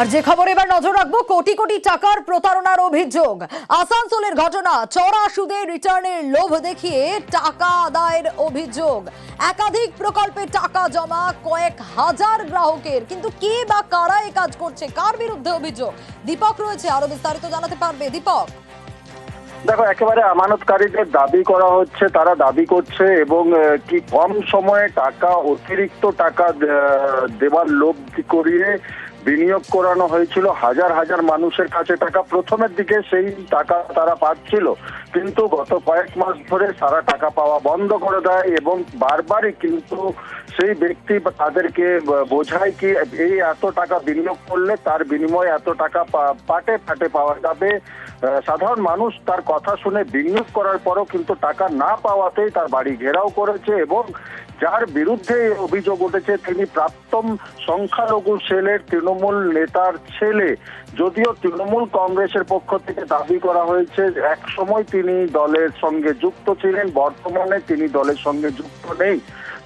আর যে খবর এবার নজর রাখব, কোটি কোটি টাকার প্রতারণার অভিযোগ। আসানসোলের ঘটনা চড়া সুদে রিটার্নের লোভ দেখিয়ে টাকা আদায়ের অভিযোগ। একাধিক প্রকল্পে টাকা জমা কয়েক হাজার গ্রাহকের। কিন্তু কে বা কারা এ কাজ করছে? কার বিরুদ্ধে অভিযোগ? দীপক রয়েছে, আরও বিস্তারিত জানাতে পারবে। দীপক। দেখো, একেবারে আমানতকারীদের দাবি করা হচ্ছে, তারা দাবি করছে এবং কি কম সময়ে টাকা, অতিরিক্ত টাকা দেওয়ার লোভ করিয়ে বিনিয়োগ করানো হয়েছিল, হাজার হাজার মানুষের কাছে টাকা। প্রথমের দিকে সেই টাকা তারা পাচ্ছিল, কিন্তু গত কয়েক মাস ধরে সারা টাকা পাওয়া বন্ধ করে দেয় এবং বারবারই কিন্তু সেই ব্যক্তি তাদেরকে বোঝায় কি এই এত টাকা বিনিয়োগ করলে তার বিনিময়ে এত টাকা পাটে পাটে পাওয়া যাবে। সাধারণ মানুষ তার কথা শুনে বিনিয়োগ করার পরও কিন্তু টাকা না পাওয়াতেই তার বাড়ি ঘেরাও করেছে এবং যার বিরুদ্ধে অভিযোগ উঠেছে তিনি প্রাক্তন সংখ্যালঘু সেলের তৃণমূল নেতার ছেলে। যদিও তৃণমূল কংগ্রেসের পক্ষ থেকে দাবি করা হয়েছে এক সময় তিনি দলের সঙ্গে যুক্ত ছিলেন, বর্তমানে তিনি দলের সঙ্গে যুক্ত নেই।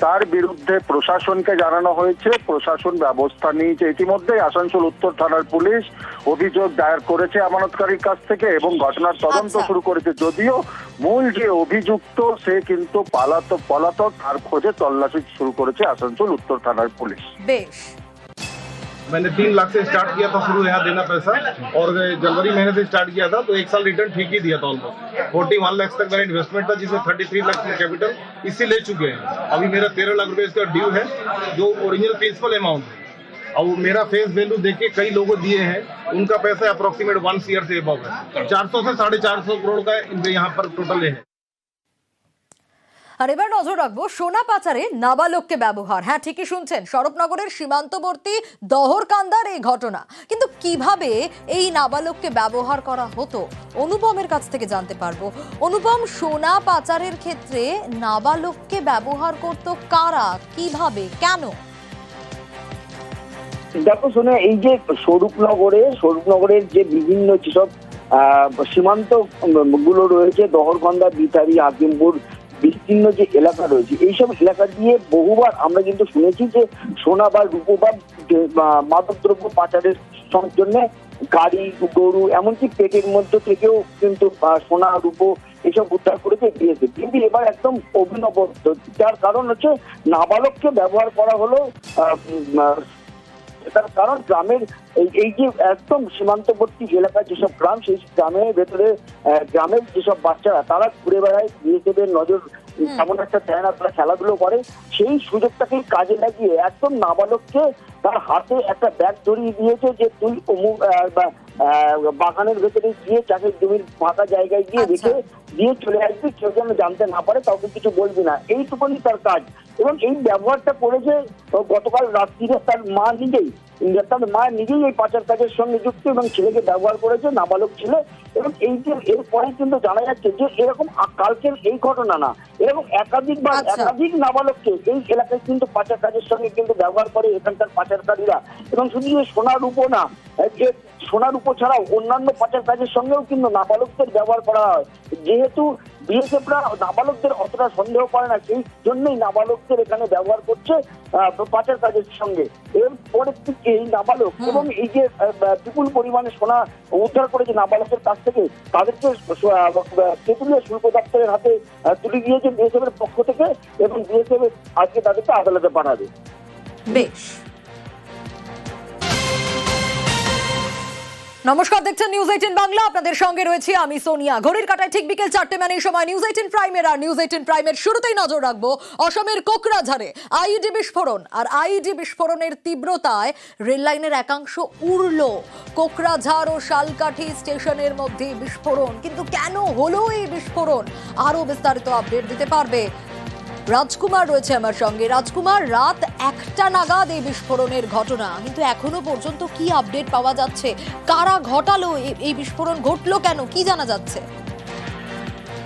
তার বিরুদ্ধে প্রশাসনকে জানানো হয়েছে। প্রশাসন ব্যবস্থা নিয়েছে। ইতিমধ্যে আসানসোল উত্তর থানার পুলিশ অভিযোগ দায়ের করেছে আমানতকারীর কাছ থেকে এবং ঘটনার তদন্ত আচ্ছা। শুরু করেছে। যদিও মূল যে অভিযুক্ত সে কিন্তু পালাতক পলাতক তার খোঁজে তল্লাশি শুরু করেছে আসানসোল উত্তর থানার পুলিশ। বেশ। मैंने तीन लाख से स्टार्ट किया था, शुरू यहाँ देना पैसा। और जनवरी महीने से स्टार्ट किया था तो एक साल रिटर्न ठीक ही दिया था ऑलमोस्ट फोर्टी वन लाख तक मेरा इन्वेस्टमेंट था, जिसमें थर्टी थ्री लाख कैपिटल इससे ले चुके हैं। अभी मेरा तेरह लाख रुपए इसका ड्यू है, जो ओरिजिनल प्रिंसिपल अमाउंट है। और मेरा फेस वैल्यू देख के कई लोगों दिए हैं, उनका पैसा अप्रोक्सीमेट वन सीआर से अबव है। चार सौ से साढ़े चार सौ करोड़ का यहाँ पर टोटल है। আর এবার নজর রাখব সোনা পাচারে নাবালককে ব্যবহার। হ্যাঁ ঠিকই শুনছেন শরৎনগরের সীমান্তবর্তী দহরকান্দার এই ঘটনা। কিন্তু কীভাবে এই নাবালককে ব্যবহার করা হতো? অনুপমের কাছ থেকে জানতে পারব। অনুপম, সোনা পাচারের ক্ষেত্রে নাবালককে ব্যবহার করত কারা? কীভাবে? কেন? দেখো শোনো এই যে স্বরূপনগরে, স্বরূপনগরের যে বিভিন্ন যেসব সীমান্তগুলো রয়েছে দহরগন্ধা বিতারি হাকিমপুর বিস্তীর্ণ যে এলাকা রয়েছে, এইসব এলাকা দিয়ে বহুবার আমরা কিন্তু শুনেছি যে সোনা বা রূপো বা মাদকদ্রব্য পাচারের জন্য গাড়ি, গরু, এমনকি পেটের মধ্যে থেকেও কিন্তু সোনা, রূপো এসব উদ্ধার করেছে বিএসএফ কিন্তু এবার একদম অভিনব, যার কারণ হচ্ছে নাবালককে ব্যবহার করা হলো তার কারণ গ্রামের এই- যে একদম সীমান্তবর্তী এলাকার যেসব গ্রাম সেই গ্রামের ভেতরে গ্রামের যেসব বাচ্চারা তারা ঘুরে বেড়ায় বিএসএফের নজর তেমন একটা দেয় না তারা খেলাধুলো করে। সেই সুযোগটাকে কাজে লাগিয়ে একদম নাবালককে তার হাতে একটা ব্যাগ ধরিয়ে দিয়েছে যে তুই অমুক বাগানের ভেতরে গিয়ে চাষের জমির ফাঁকা জায়গায় গিয়ে আচ্ছা। রেখে দিয়ে চলে আসবি কেউ যেন জানতে না পারে কাউকে কিছু বলবি না। এইটুকুনি তার কাজ। এবং এই ব্যবহারটা করেছে গতকাল রাত্রিরে তার মা নিজেই তার মা নিজেই এই পাচার কাজের সঙ্গে যুক্ত এবং ছেলেকে ব্যবহার করেছে নাবালক ছেলে। এবং এই যে এরপরে কিন্তু জানা যাচ্ছে যে এরকম কালকের এই ঘটনা না। এরকম একাধিক বা আচ্ছা। একাধিক নাবালককে এই এলাকায় কিন্তু পাচার কাজের সঙ্গে কিন্তু ব্যবহার করে এখানকার পাচারকারীরা। এবং শুধু যে সোনার উপর না যে সোনার উপর ছাড়াও অন্যান্য পাচার কাজের সঙ্গেও কিন্তু নাবালকদের ব্যবহার করা হয়। যেহেতু বিএসএফরা নাবালকদের অতটা সন্দেহ করে না সেই জন্যই নাবালকদের এখানে ব্যবহার করছে পাচার কাজের সঙ্গে। এরপরে এই নাবালক এবং এই যে বিপুল পরিমাণে সোনা উদ্ধার করেছে নাবালকের কাছ থেকে তাদেরকে তেঁতুলিয়া শুল্ক দপ্তরের হাতে তুলে দিয়েছে বিএসএফ এর পক্ষ থেকে এবং বিএসএফ আজকে তাদেরকে আদালতে পাঠাবে। বেশ। নমস্কার, দেখছেন নিউজ এইটিন বাংলা। আপনাদের সঙ্গে রয়েছি আমি সোনিয়া। ঘড়ির কাটায় ঠিক বিকেল চারটে মানে এই সময় নিউজ এইটিন প্রাইমের আর নিউজ এইটিন প্রাইমের শুরুতেই নজর রাখব অসমের কোকরাঝাড়ে। আইইডি বিস্ফোরণ আর আইইডি বিস্ফোরণের তীব্রতায় রেল লাইনের একাংশ উড়ল। কোকরাঝাড় ও শালকাঠি স্টেশনের মধ্যে বিস্ফোরণ। কিন্তু কেন হলো এই বিস্ফোরণ? আরও বিস্তারিত আপডেট দিতে পারবে রাজকুমার রয়েছে আমার সঙ্গে। রাজকুমার, রাত একটা নাগাদ এই বিস্ফোরণের ঘটনা। কিন্তু এখনও পর্যন্ত কি আপডেট পাওয়া যাচ্ছে? কারা ঘটালো এই বিস্ফোরণ? ঘটলো কেন? কি জানা যাচ্ছে?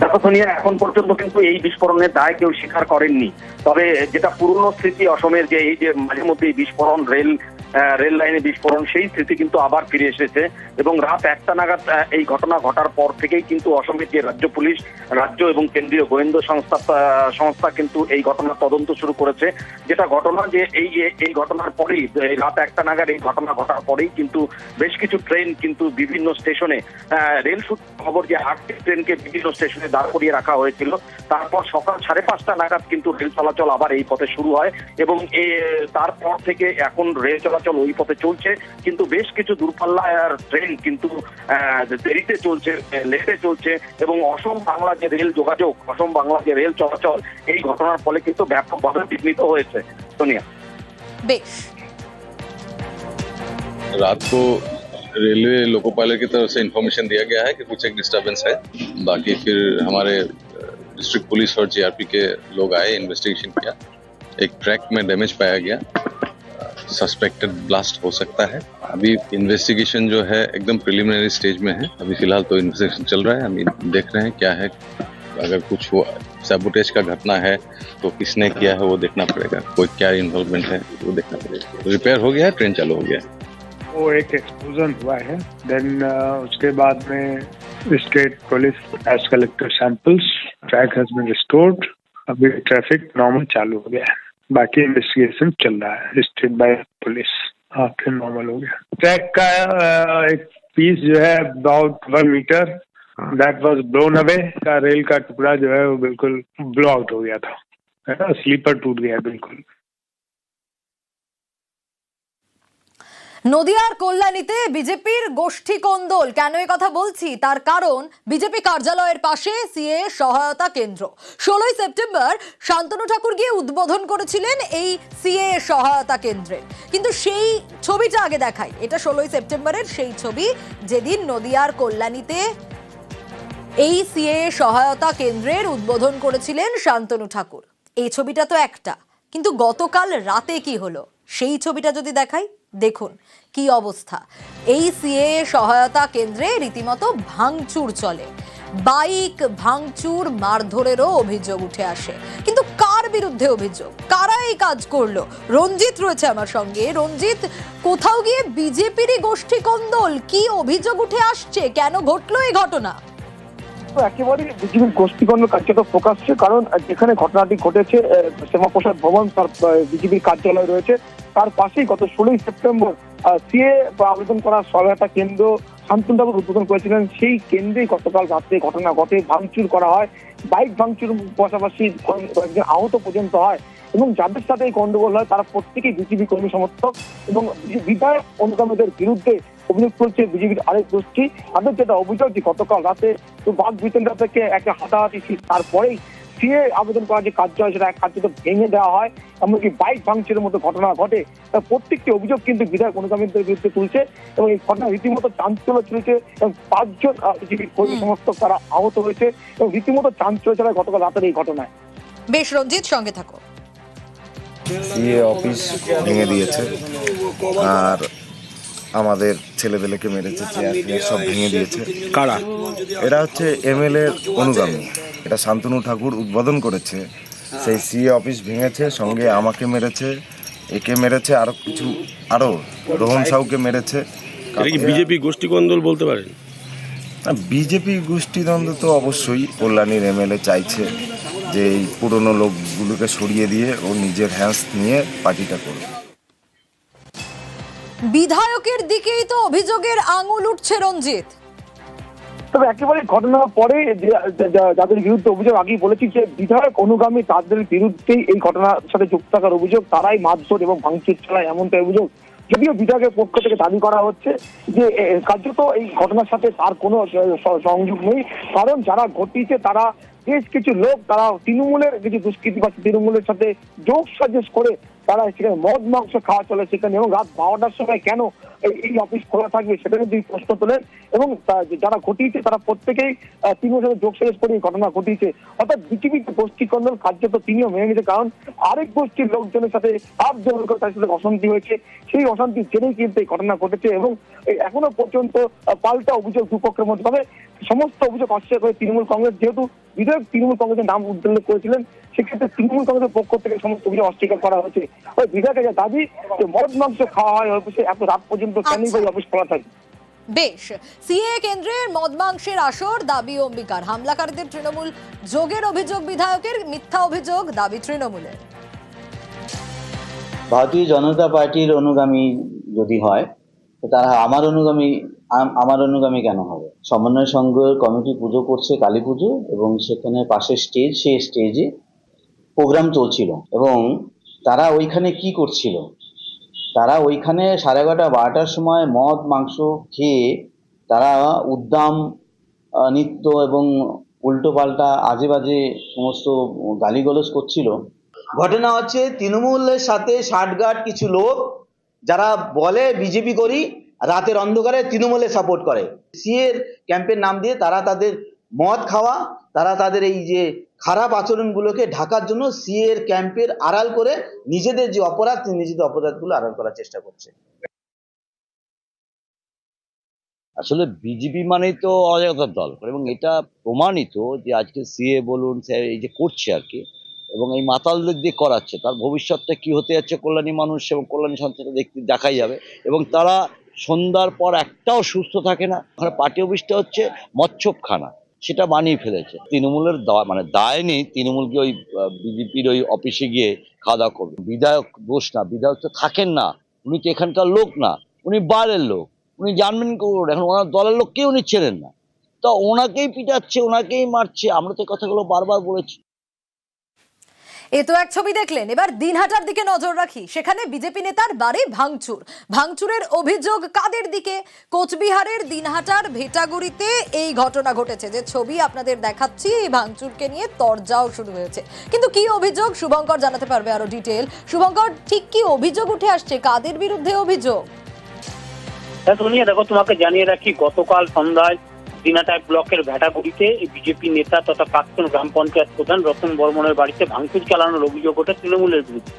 দেখো সোনিয়া, এখন পর্যন্ত কিন্তু এই বিস্ফোরণের দায় কেউ স্বীকার করেননি। তবে যেটা পুরনো স্মৃতি অসমের যে এই যে মাঝে মধ্যে বিস্ফোরণ, রেল রেল লাইনে বিস্ফোরণ, সেই স্মৃতি কিন্তু আবার ফিরে এসেছে এবং রাত একটা নাগাদ এই ঘটনা ঘটার পর থেকেই কিন্তু অসমের যে রাজ্য পুলিশ, রাজ্য এবং কেন্দ্রীয় গোয়েন্দা সংস্থা সংস্থা কিন্তু এই ঘটনার তদন্ত শুরু করেছে। যেটা ঘটনা যে এই, এই- ঘটনার পরেই রাত একটা নাগাদ এই ঘটনা ঘটার পরেই কিন্তু বেশ কিছু ট্রেন কিন্তু বিভিন্ন স্টেশনে রেল সূত্র খবর যে আটটি ট্রেনকে বিভিন্ন স্টেশনে দাঁড় করিয়ে রাখা হয়েছিল। তারপর সকাল সাড়ে পাঁচটা নাগাদ কিন্তু রেল চলাচল আবার এই পথে শুরু হয় এবং তারপর থেকে এখন রেল চলাচল ওই পথে চলছে কিন্তু বেশ কিছু দূরপাল্লার ট্রেন কিন্তু আহ, দেরিতে চলছে লেটে চলছে এবং অসম বাংলা যে রেল যোগাযোগ অসম বাংলা যে রেল চলাচল এই ঘটনার ফলে কিন্তু ব্যাপকভাবে বিঘ্নিত হয়েছে সোনিয়া বেশ रात को रेलवे लोको पायलट की तरफ से इंफॉर्मेशन दिया गया है कि कुछ एक डिस्टरबेंस है बाकी फिर हमारे डिस्ट्रिक्ट पुलिस और जीआरपी के लोग आए इन्वेस्टिगेशन किया एक ट्रैक में डैमेज पाया गया सस्पेक्टेड ब्लास्ट हो सकता है। अभी इन्वेस्टिगेशन जो है एकदम प्रिलिमिनरी स्टेज में है। अभी फ़िलहाल तो इन्वेस्टिगेशन चल रहा है। हम देख रहे हैं क्या है। अगर कुछ हुआ सैबोटेज का घटना है तो किसने किया है वो देखना पड़ेगा। कोई क्या इन्वॉल्वमेंट है, वो देखना पड़ेगा। रिपेयर हो गया है ट्रेन चालू हो गया वो एक एक्सप्लोजन हुआ है। देन उसके बाद में state police has collected samples track has been restored अभी ट्रैफ़िक नॉर्मल चालू हो गया है। बाकी इन्वेस्टिगेशन चल रहा है। स्टेट बाय पुलिस आपके फिर नॉर्मल हो गया। ट्रैक का एक पीस जो है about one metre that was blown away का रेल का टुकड़ा जो है वो बिल्कुल ब्लो आउट हो गया था। है ना? स्लीपर टूट गया बिल्कुल। নদিয়ার কল্যাণীতে বিজেপির গোষ্ঠী কোন্দল। কেন এ কথা বলছি? তার কারণ বিজেপি কার্যালয়ের পাশে সিএ সহায়তা কেন্দ্র। ষোলোই সেপ্টেম্বর শান্তনু ঠাকুর গিয়ে উদ্বোধন করেছিলেন এই সিএ সহায়তা কেন্দ্রের কিন্তু সেই ছবিটা আগে দেখাই। এটা ষোলোই সেপ্টেম্বরের সেই ছবি যেদিন নদিয়ার কল্যাণীতে এই সিএ সহায়তা কেন্দ্রের উদ্বোধন করেছিলেন শান্তনু ঠাকুর। এই ছবিটা তো একটা। কিন্তু গতকাল রাতে কি হলো? সেই ছবিটা যদি দেখাই। দেখুন, কি অবস্থা। এই সিএ সহায়তা কেন্দ্রে রীতিমতো ভাঙচুর চলে। বাইক ভাঙচুর, মারধরেরও অভিযোগ উঠে আসে। কিন্তু কার বিরুদ্ধে অভিযোগ? কারা এই কাজ করল? রঞ্জিত রয়েছে আমার সঙ্গে। রঞ্জিত, কোথাও গিয়ে বিজেপিরই গোষ্ঠী কন্দল? কি অভিযোগ উঠে আসছে? কেন ঘটলো এই ঘটনা? বিজেপির কার্যত কারণ যেখানে ঘটনাটি ঘটেছে শ্যামাপ্রসাদ ভবন, তার বিজেপির কার্যালয় রয়েছে। তার পাশেই গত ষোলোই সেপ্টেম্বর সিএ আবেদন করা সহায়তা কেন্দ্র শান্তনবাবু উদ্বোধন করেছিলেন। সেই কেন্দ্রেই গতকাল রাত্রে ঘটনা ঘটে, ভাঙচুর করা হয়। বাইক ভাঙচুর পাশাপাশি কয়েকজন আহত পর্যন্ত হয় এবং যাদের সাথে এই গন্ডগোল হয়, তারা প্রত্যেকেই বিজেপি কর্মী সমর্থক এবং বিধায়ক অনুগামীদের বিরুদ্ধে অভিযোগ করছে বিজেপির আরেক গোষ্ঠী। তাদের যেটা অভিযোগ যে গতকাল রাতে তো বাঘ বিতণ্ডা থেকে একটা হাতাহাতি। তারপরেই সিএ আবেদন করা যে কার্যালয় সেটা কার্যত ভেঙে দেওয়া হয় এমনকি বাইক ভাঙচুরের মতো ঘটনা ঘটে তার প্রত্যেকটি অভিযোগ কিন্তু বিধায়ক অনুগামীদের বিরুদ্ধে তুলছে এবং এই ঘটনা রীতিমতো চাঞ্চল্য চলেছে এবং পাঁচজন কর্মী সমর্থক তারা আহত হয়েছে এবং রীতিমতো চাঞ্চল্য চলে গতকাল রাতের এই ঘটনায়। বেশ রঞ্জিত সঙ্গে থাকো। সিএ অফিস ভেঙে দিয়েছে। আর আমাদের ছেলেপেলেকে মেরেছে চেয়ার টেয়ার সব ভেঙে দিয়েছে। কারা? এরা হচ্ছে এমএলএ অনুগামী। এটা শান্তনু ঠাকুর উদ্বোধন করেছে। সেই সিএ অফিস ভেঙেছে সঙ্গে আমাকে মেরেছে একে মেরেছে আরও কিছু আরও রোহন সাউকে মেরেছে। বিজেপি গোষ্ঠী কন্দল বলতে পারেন? বিজেপি গোষ্ঠীদ্বন্দ্ব তো অবশ্যই। কল্যাণীর এমএলএ চাইছে যে এই পুরনো লোকগুলোকে সরিয়ে দিয়ে ও নিজের হ্যান্স নিয়ে পার্টিটা করবে বিধায়কের দিকেই তো অভিযোগের আঙুল উঠছে রঞ্জিত। তবে একেবারে ঘটনার পরে যাদের বিরুদ্ধে অভিযোগ, আগেই বলেছি যে বিধায়ক অনুগামী তাদের বিরুদ্ধেই এই ঘটনার সাথে যুক্ত থাকার অভিযোগ, তারাই মারধর এবং ভাঙচুর চালায় এমনটা অভিযোগ। যদিও বিধায়কের পক্ষ থেকে দাবি করা হচ্ছে যে কার্যত এই ঘটনার সাথে তার কোনো সংযোগ নেই। কারণ যারা ঘটিয়েছে, তারা বেশ কিছু লোক, তারা তৃণমূলের কিছু দুষ্কৃতিবাসী তৃণমূলের সাথে যোগ সাজেশ করে তারা সেখানে মদ, মাংস খাওয়া চলে সেখানে এবং রাত বারোটার সময় কেন এই- অফিস খোলা থাকবে সেটা এই প্রশ্ন তোলেন এবং যারা ঘটিয়েছে তারা প্রত্যেকেই তৃণমূলের সাথে যোগ সাজেশ করে ঘটনা ঘটিয়েছে। অর্থাৎ বিজেপি গোষ্ঠী কন্দল কার্য তো তিনিও ভেঙে গেছে, কারণ আরেক গোষ্ঠীর লোকজনের সাথে আপ জমল করে তার সাথে অশান্তি হয়েছে। সেই অশান্তির জেরেই কিন্তু এই ঘটনা ঘটেছে এবং এখনও পর্যন্ত পাল্টা অভিযোগ দুপক্ষের মধ্যে। তবে সমস্ত অভিযোগ অস্বীকার করে তৃণমূল কংগ্রেস, যেহেতু বিধায়ক তৃণমূল কংগ্রেসের নাম উল্লেখ করেছিলেন সেক্ষেত্রে তৃণমূল কংগ্রেসের পক্ষ থেকে সমস্ত অভিযোগ অস্বীকার করা হয়েছে ওই বিধায়কের যে দাবি যে মদ মাংস খাওয়া হয় অফিসে এত রাত পর্যন্ত কেনই বা অফিস খোলা থাকে। বেশ সিএ কেন্দ্রের মদ মাংসের আসর দাবি অম্বিকার। হামলাকারীদের তৃণমূল যোগের অভিযোগ বিধায়কের মিথ্যা অভিযোগ দাবি তৃণমূলের। ভারতীয় জনতা পার্টির অনুগামী যদি হয় তারা আমার অনুগামী আমার অনুগামী কেন হবে? সমন্বয় সংঘ কমিটি পুজো করছে কালী পুজো এবং সেখানে পাশে স্টেজ সেই স্টেজে প্রোগ্রাম চলছিল। এবং তারা ওইখানে কি করছিল? তারা ওইখানে সাড়ে এগারোটা, বারোটার সময় মদ, মাংস খেয়ে তারা উদ্দাম নৃত্য এবং উল্টো পাল্টা আজে বাজে সমস্ত গালিগলজ করছিল। ঘটনা হচ্ছে, তৃণমূলের সাথে ষাটগাট কিছু লোক যারা বলে বিজেপি করি, রাতের অন্ধকারে তৃণমূলে সাপোর্ট করে। সিএর ক্যাম্পের নাম দিয়ে তারা তাদের মদ খাওয়া, তারা তাদের এই যে খারাপ আচরণগুলোকে ঢাকার জন্য সিএর ক্যাম্পের আড়াল করে নিজেদের যে অপরাধ নিজেদের অপরাধগুলো আড়াল করার চেষ্টা করছে। আসলে বিজেপি মানেই তো অজাগতার দল। এবং এটা প্রমাণিত যে আজকে সিএ বলুন সে এই যে করছে আর কি এবং এই মাতালদের দিয়ে করাচ্ছে। তার ভবিষ্যৎটা কি হতে যাচ্ছে কল্যাণী মানুষ এবং কল্যাণী সন্তানটা দেখতে দেখাই যাবে। এবং তারা সন্ধ্যার পর একটাও সুস্থ থাকে না। ওখানে পার্টি অফিসটা হচ্ছে মচ্ছবখানা সেটা বানিয়ে ফেলেছে। তৃণমূলের দা- মানে দায় নেই, তৃণমূলকে ওই বিজেপির ওই অফিসে গিয়ে খাওয়া দাওয়া করবে। বিধায়ক দোষ না, বিধায়ক তো থাকেন না। উনি তো এখানকার লোক না। উনি বাইরের লোক। উনি জানবেন? এখন ওনার দলের লোক কেউ উনি চেনেন না। তো ওনাকেই পিটাচ্ছে, ওনাকেই মারছে। আমরা তো কথাগুলো বারবার বলেছি। এ তো এক ছবি দেখলেন। এবার দিনহাটার দিকে নজর রাখি। সেখানে বিজেপি নেতার বাড়ি ভাঙচুর। ভাঙচুরের অভিযোগ কাদের দিকে? কোচবিহারের দিনহাটার ভেটাগুড়িতে এই ঘটনা ঘটেছে। যে ছবি আপনাদের দেখাচ্ছি, এই ভাঙচুরকে নিয়ে তরজাও শুরু হয়েছে। কিন্তু কি অভিযোগ? শুভঙ্কর জানাতে পারবে আরও ডিটেল শুভঙ্কর, ঠিক কি অভিযোগ উঠে আসছে? কাদের বিরুদ্ধে অভিযোগ? হ্যাঁ দেখো, তোমাকে জানিয়ে রাখি, গতকাল সন্ধ্যায় দিনাটায় ব্লকের ভেটাগুড়িতে বিজেপি নেতা তথা প্রাক্তন গ্রাম পঞ্চায়েত প্রধান রতন বর্মনের বাড়িতে ভাঙচুর চালানোর অভিযোগ ওঠে তৃণমূলের বিরুদ্ধে।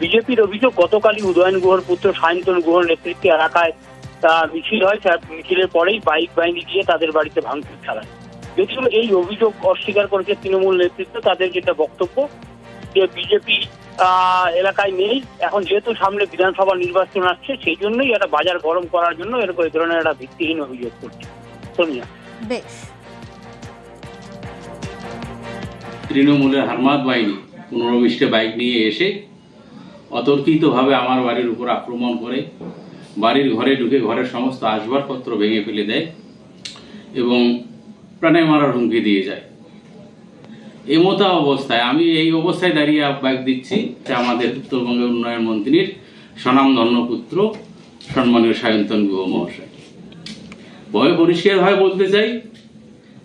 বিজেপির অভিযোগ, গতকালই উদয়ন গুহর পুত্র সায়ন্তন গুহর নেতৃত্বে এলাকায় তা মিছিল হয়। মিছিলের পরেই বাইক বাহিনী গিয়ে তাদের বাড়িতে ভাঙচুর চালায়। যদিও এই অভিযোগ অস্বীকার করেছে তৃণমূল নেতৃত্ব, তাদের যেটা বক্তব্য যে বিজেপি এলাকায় নেই। এখন যেহেতু সামনে বিধানসভা নির্বাচন আসছে, সেই জন্যই একটা বাজার গরম করার জন্য এরকম এই ধরনের একটা ভিত্তিহীন অভিযোগ করছে। বেশ। তৃণমূলের হারমাত বাহিনী পনেরো বিশটা বাইক নিয়ে এসে অতর্কিতভাবে আমার বাড়ির উপর আক্রমণ করে বাড়ির ঘরে ঢুকে ঘরের সমস্ত আসবাবপত্র ভেঙে ফেলে দেয় এবং প্রাণে মারার হুমকি দিয়ে যায়। এমতা অবস্থায় আমি এই অবস্থায় দাঁড়িয়ে আহ্বায়ক দিচ্ছি যে আমাদের উত্তরবঙ্গের উন্নয়ন মন্ত্রীর স্বনামধন্য পুত্র সম্মানীয় সায়ন্তন গুহ মহাশয় ভয় পরিষ্কারভাবে বলতে চাই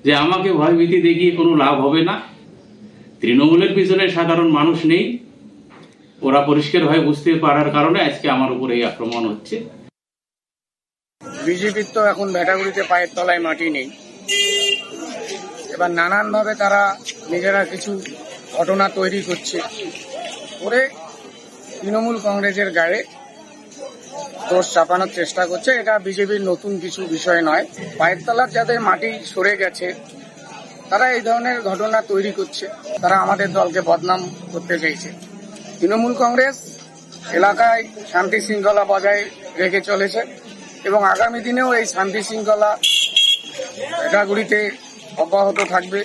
যে আমাকে ভয়ভীতি দেখিয়ে কোনো লাভ হবে না। তৃণমূলের পিছনে সাধারণ মানুষ নেই। ওরা পরিষ্কারভাবে বুঝতে পারার কারণে আজকে আমার উপর এই আক্রমণ হচ্ছে। বিজেপির তো এখন ভেটাগুড়িতে পায়ের তলায় মাটি নেই। এবার নানানভাবে তারা নিজেরা কিছু ঘটনা তৈরি করছে। করে তৃণমূল কংগ্রেসের গায়ে দোষ চাপানোর চেষ্টা করছে। এটা বিজেপির নতুন কিছু বিষয় নয়। পায়ের তলার যাদের মাটি সরে গেছে, তারা এই ধরনের ঘটনা তৈরি করছে। তারা আমাদের দলকে বদনাম করতে চাইছে। তৃণমূল কংগ্রেস এলাকায় শান্তি শৃঙ্খলা বজায় রেখে চলেছে এবং আগামী দিনেও এই শান্তি শৃঙ্খলা ভেটাগুড়িতে অব্যাহত থাকবে।